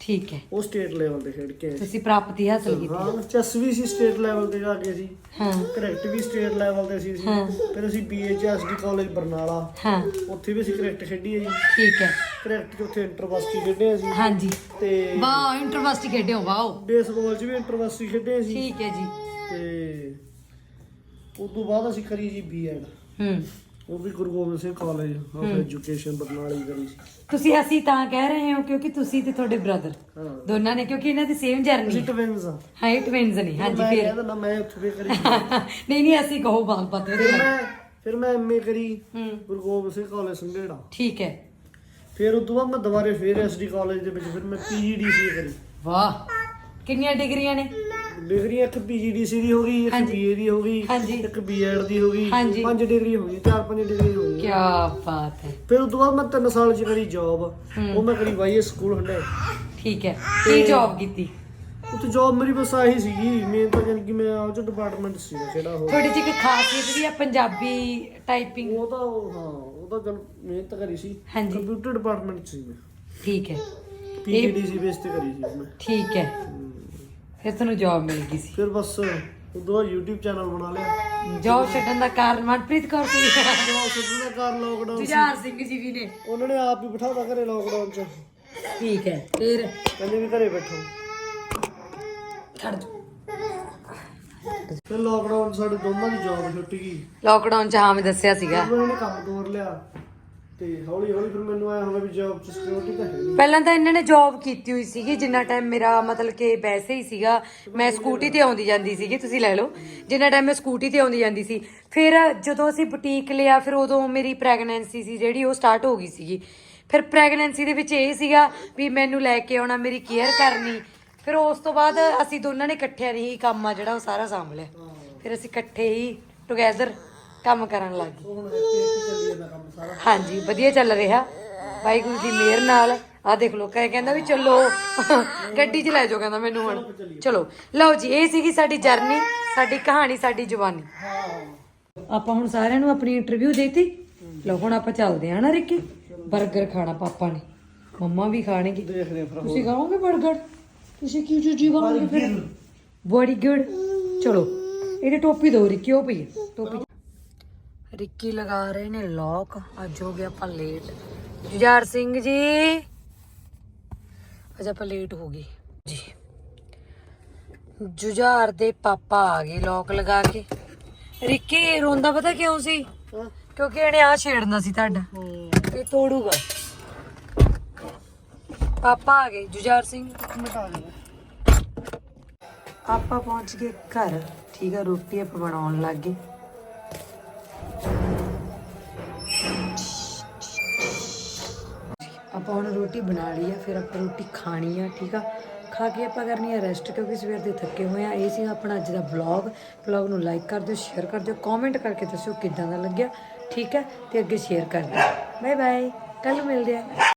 A: ਠੀਕ ਹੈ।
B: ਉਹ ਸਟੇਟ ਲੈਵਲ ਤੇ ਖੇਡ ਕੇ ਆਏ
A: ਤੁਸੀਂ ਪ੍ਰਾਪਤੀ ਹਾਸਲ ਕੀਤੀ
B: ਹਾਂ। ਚੈਸ ਵੀ ਸੀ ਸਟੇਟ ਲੈਵਲ ਤੇ ਜਾ ਕੇ ਸੀ
A: ਹਾਂ।
B: ਕ੍ਰਿਕਟ ਵੀ ਸਟੇਟ ਲੈਵਲ ਤੇ ਸੀ ਅਸੀਂ।
A: ਹਾਂ।
B: ਫਿਰ ਅਸੀਂ ਬੀਐਚਐਸਡੀ ਕਾਲਜ ਬਰਨਾਲਾ।
A: ਹਾਂ।
B: ਉੱਥੇ ਵੀ ਅਸੀਂ ਕ੍ਰਿਕਟ ਖੇਡੀ ਹੈ ਜੀ।
A: ਠੀਕ ਹੈ।
B: ਕ੍ਰਿਕਟ 'ਚ ਉੱਥੇ ਇੰਟਰਵਸਟੀ ਖੇਡੇ ਅਸੀਂ।
A: ਹਾਂਜੀ।
B: ਤੇ
A: ਵਾਓ ਇੰਟਰਵਸਟੀ ਖੇਡਿਓ ਵਾਓ।
B: ਬੇਸਬਾਲ 'ਚ ਵੀ ਇੰਟਰਵਸਟੀ ਖੇਡੇ ਸੀ
A: ਠੀਕ ਹੈ ਜੀ।
B: ਤੇ ਉਸ ਤੋਂ ਬਾਅਦ ਅਸੀਂ ਕਰੀ ਜੀ ਬੀਐਡ
A: ਹੂੰ।
B: ਉਹ ਵੀ Guru Gobind Singh college of education Barnala ਕਰੀ ਸੀ।
A: ਤੁਸੀਂ ਅਸੀਂ ਤਾਂ ਕਹਿ ਰਹੇ ਹਾਂ ਕਿਉਂਕਿ ਤੁਸੀਂ ਤੇ ਤੁਹਾਡੇ ਬ੍ਰਦਰ
B: ਹਾਂ।
A: ਦੋਨਾਂ ਨੇ ਕਿਉਂਕਿ ਇਹਨਾਂ ਦੀ ਸੇਮ ਜਰਨੀ ਹੈ।
B: ਟਵਿੰਸ ਆ।
A: ਹਾਂ ਇਹ ਟਵਿੰਸ ਨੇ ਹਾਂਜੀ
B: ਮੈਂ
A: ਫਿਰ।
B: ਕਹਿੰਦਾ ਮੈਂ ਉੱਥੇ ਵੀ ਕਰੀ।
A: ਨਹੀਂ ਨਹੀਂ ਅਸੀਂ ਕਹੋ ਬਾਲ ਪਤਾ
B: ਫਿਰ ਮੈਂ ਫਿਰ ਮੈਂ ਐਮਏ ਕਰੀ
A: ਹੂੰ।
B: ਗੁਰੂ ਗੋਬਿੰਦ ਸਿੰਘ ਕਾਲਜ ਸੰਘੇੜਾ।
A: ਠੀਕ ਹੈ।
B: ਫਿਰ ਉਸ ਤੋਂ ਬਾਅਦ ਮੈਂ ਦੁਬਾਰੇ ਫਿਰ ਐਸਡੀ ਕਾਲਜ ਦੇ ਵਿੱਚ ਫਿਰ ਮੈਂ ਪੀਜੀਡੀਸੀ ਕਰੀ।
A: ਵਾਹ ਕਿੰਨੀਆਂ ਡਿਗਰੀਆਂ ਨੇ?
B: ਡਿਗਰੀ ਇੱਕ ਪੀਜੀਡੀਸੀ ਦੀ ਹੋ ਗਈ ਇੱਕ
A: ਹਾਂਜੀ।
B: ਬੀਏ ਦੀ ਹੋ ਗਈ। ਇੱਕ ਬੀਐਡ ਦੀ ਹੋ ਗਈ
A: ਹਾਂਜੀ।
B: ਪੰਜ ਡਿਗਰੀ ਹੋ ਗਈ ਚਾਰ ਪੰਜ ਡਿਗਰੀ ਹੋ ਗਈ।
A: ਕੀ ਬਾਤ ਹੈ।
B: ਫਿਰ ਉਸ ਤੋਂ ਬਾਅਦ ਮੈਂ 3 ਸਾਲ ਚ ਕਰੀ ਜੌਬ ਉਹ ਮੈਂ ਕਰੀ ਵਾਈਐਸ ਸਕੂਲ ਹੰਡੇ
A: ਠੀਕ ਹੈ। ਕੀ ਜੌਬ ਕੀਤੀ?
B: ਉੱਥੇ ਜੌਬ ਮੇਰੀ ਬਸ ਆਹੀ ਸੀਗੀ ਮੈਂ ਤਾਂ ਜਾਨ ਕਿ ਮੈਂ ਆਹ ਚ ਡਿਪਾਰਟਮੈਂਟ ਸੀ ਜਿਹੜਾ ਉਹ।
A: ਤੁਹਾਡੀ ਚ ਇੱਕ ਖਾਸੀਅਤ ਵੀ ਹੈ ਪੰਜਾਬੀ ਟਾਈਪਿੰਗ
B: ਉਹ ਤਾਂ ਉਹ- ਹਾਂ ਉਹ ਤਾਂ ਚਲ ਮਿਹਨਤ ਕਰੀ ਸੀ।
A: ਹਾਂਜੀ।
B: ਕੰਪਿਊਟਰ ਡਿਪਾਰਟਮੈਂਟ ਸੀ ਮੈਂ
A: ਠੀਕ ਹੈ।
B: ਪੀਜੀਡੀਸੀ ਬੇਸ ਤੇ ਕਰੀ ਸੀ ਮੈਂ।
A: ਠੀਕ ਹੈ। ਫਿਰ ਤੁਹਾਨੂੰ ਜੌਬ ਮਿਲ ਗਈ ਸੀ।
B: ਫਿਰ ਬਸ ਉਦੋਂ YouTube ਚੈਨਲ ਬਣਾ ਲਿਆ।
A: ਜੌਬ ਛੱਡਣ ਦਾ ਕਾਰਨ ਮਨਪ੍ਰੀਤ ਕੌਰ ਸੀ।
B: ਜੌਬ ਛੱਡਣ ਦਾ ਕਾਰਨ ਲੋਕਡਾਊਨ ਸੀ।
A: ਜੁਝਾਰ ਸਿੰਘ ਜੀ ਵੀ ਨੇ।
B: ਉਹਨਾਂ ਨੇ ਆਪ ਹੀ ਬਿਠਾਤਾ ਘਰੇ ਲੋਕਡਾਊਨ ਚ।
A: ਠੀਕ ਹੈ ਫਿਰ
B: ਕਹਿੰਦੇ ਵੀ ਘਰੇ ਬੈਠੋ।
A: ਖੜ ਜਾ।
B: ਫਿਰ ਲੋਕਡਾਊਨ ਸਾਡੇ ਦੋਨਾਂ ਦੀ ਜੌਬ ਛੁੱਟ ਗਈ।
A: ਲੋਕਡਾਊਨ ਚ ਹਾਂ ਮੈਂ ਦੱਸਿਆ ਸੀਗਾ।
B: ਉਹਨਾਂ ਨੇ ਕੰਮ ਤੋਰ ਲਿਆ। ਤੇ ਹੌਲੀ ਹੌਲੀ ਫਿਰ ਮੈਨੂੰ ਆਇਆ ਹੋਗਾ ਵੀ ਜੌਬ ਚ ਸਿਕਿਉਰਿਟੀ ਤਾਂ ਹੈ ਨਹੀਂ
A: ਪਹਿਲਾਂ ਤਾਂ ਇਹਨਾਂ ਨੇ ਜੌਬ ਕੀਤੀ ਹੋਈ ਸੀਗੀ, ਜਿੰਨਾ ਟਾਈਮ ਮੇਰਾ ਮਤਲਬ ਕਿ ਵੈਸੇ ਹੀ ਸੀਗਾ, ਮੈਂ ਸਕੂਟੀ ਤੇ ਆਉਂਦੀ ਜਾਂਦੀ ਸੀਗੀ, ਤੁਸੀਂ ਲੈ ਲਓ। ਜਿੰਨਾ ਟਾਈਮ ਮੈਂ ਸਕੂਟੀ ਤੇ ਆਉਂਦੀ ਜਾਂਦੀ ਸੀ, ਫਿਰ ਜਦੋਂ ਅਸੀਂ ਬੁਟੀਕ ਲਿਆ, ਫਿਰ ਉਦੋਂ ਮੇਰੀ ਪ੍ਰੈਗਨੈਂਸੀ ਸੀ, ਜਿਹੜੀ ਉਹ ਸਟਾਰਟ ਹੋ ਗਈ ਸੀਗੀ। ਫਿਰ ਪ੍ਰੈਗਨੈਂਸੀ ਦੇ ਵਿੱਚ ਇਹ ਸੀਗਾ ਵੀ ਮੈਨੂੰ ਲੈ ਕੇ ਆਉਣਾ, ਮੇਰੀ ਕੇਅਰ ਕਰਨੀ। ਫਿਰ ਉਸ ਤੋਂ ਬਾਅਦ ਅਸੀਂ ਦੋਨਾਂ ਨੇ ਇਕੱਠਿਆਂ ਨੇ ਹੀ ਕੰਮ ਆ ਜਿਹੜਾ ਉਹ ਸਾਰਾ ਸਾਂਭ ਲਿਆ। ਫਿਰ ਅਸੀਂ ਇਕੱਠੇ ਹੀ ਟੁਗੇਦਰ ਕੰਮ ਕਰਨ ਲੱਗ ਗਏ
B: ਹੁਣ ਇੱਥੇ ਇੱਥੇ ਚੱਲੀ ਜਾਂਦਾ ਕੰਮ ਸਾਰਾ।
A: ਹਾਂਜੀ ਵਧੀਆ ਚੱਲ ਰਿਹਾ। ਵਾਹਿਗੁਰੂ ਦੀ ਮਿਹਰ ਨਾਲ। ਆ ਦੇਖ ਲੋ ਕਹੇ ਕਹਿੰਦਾ ਵੀ ਚਲੋ ਗੱਡੀ 'ਚ ਲੈ ਜਾਓ ਕਹਿੰਦਾ ਮੈਨੂੰ ਹੁਣ। ਚਲੋ ਲਓ ਜੀ ਇਹ ਸੀਗੀ ਸਾਡੀ ਜਰਨੀ ਸਾਡੀ ਕਹਾਣੀ ਸਾਡੀ ਜਵਾਨੀ। ਆਪਾਂ ਹੁਣ ਸਾਰਿਆਂ ਨੂੰ ਆਪਣੀ ਇੰਟਰਵਿਊ ਦੇਤੀ। ਲਓ ਹੁਣ ਆਪਾਂ ਚੱਲਦੇ ਹਾਂ ਨਾ ਰਿੱਕੀ। 버ਗਰ ਖਾਣਾ ਪਾਪਾ ਨੇ। ਮੰਮਾ ਵੀ ਖਾਣਗੇ।
B: ਦੇਖਦੇ ਆ ਫਿਰ
A: ਤੁਸੀਂ ਖਾਓਗੇ 버ਗਰ ਤੁਸੀਂ ਕੀ ਚੀਜ਼ ਖਾਓਗੇ ਫਿਰ? ਬੜੀ ਗੁੱਡ ਚਲੋ ਇਹਦੀ ਟੋਪੀ ਦੋ ਰਿੱਕੀ ਉਹ ਪਈ ਟੋਪੀ ਰਿੱਕੀ ਲਗਾ ਰਹੇ ਨੇ ਲੋਕ ਅੱਜ ਹੋ ਗਿਆ ਆਪਾਂ ਲੇਟ ਜੁਝਾਰ ਸਿੰਘ ਜੀ ਅੱਜ ਆਪਾਂ ਲੇਟ ਹੋ ਗਏ। ਜੀ। ਜੁਝਾਰ ਦੇ ਪਾਪਾ ਆ ਗਏ ਲੋਕ ਲਗਾ ਕੇ। ਰਿੱਕੀ ਰੋਂਦਾ ਪਤਾ ਕਿਉਂ ਸੀ? ਕਿਉਂਕਿ ਇਹਨੇ ਆ ਛੇੜਨਾ ਸੀ ਤੁਹਾਡਾ। ਇਹ ਤੋੜੂਗਾ। ਪਾਪਾ ਆ ਗਏ ਜੁਝਾਰ ਸਿੰਘ।
B: ਮਿਟਾ ਦੇ
A: ਆਪਾਂ ਪਹੁੰਚ ਗਏ ਘਰ। ਠੀਕ ਆ ਰੋਟੀ ਆਪਾਂ ਬਣਾਉਣ ਲੱਗ ਗਏ। ਆਪਾਂ ਹੁਣ ਰੋਟੀ ਬਣਾ ਲਈ ਆ, ਫਿਰ ਆਪਾਂ ਰੋਟੀ ਖਾਣੀ ਆ, ਠੀਕ ਆ? ਖਾ ਕੇ ਆਪਾਂ ਕਰਨੀ ਆ ਰੈਸਟ ਕਿਉਂਕਿ ਸਵੇਰ ਦੇ ਥੱਕੇ ਹੋਏ ਆ। ਇਹ ਸੀ ਆਪਣਾ ਅੱਜ ਦਾ ਵਲੌਗ ਵਲੌਗ ਨੂੰ ਲਾਈਕ ਕਰ ਦਿਓ ਸ਼ੇਅਰ ਕਰ ਦਿਓ ਕਮੈਂਟ ਕਰਕੇ ਦੱਸਿਓ ਕਿੱਦਾਂ ਦਾ ਲੱਗਿਆ, ਠੀਕ ਹੈ ਤੇ ਅੱਗੇ ਸ਼ੇਅਰ ਕਰ ਦਿਓ। ਬਾਏ ਬਾਏ ਕੱਲ ਮਿਲਦੇ ਆ।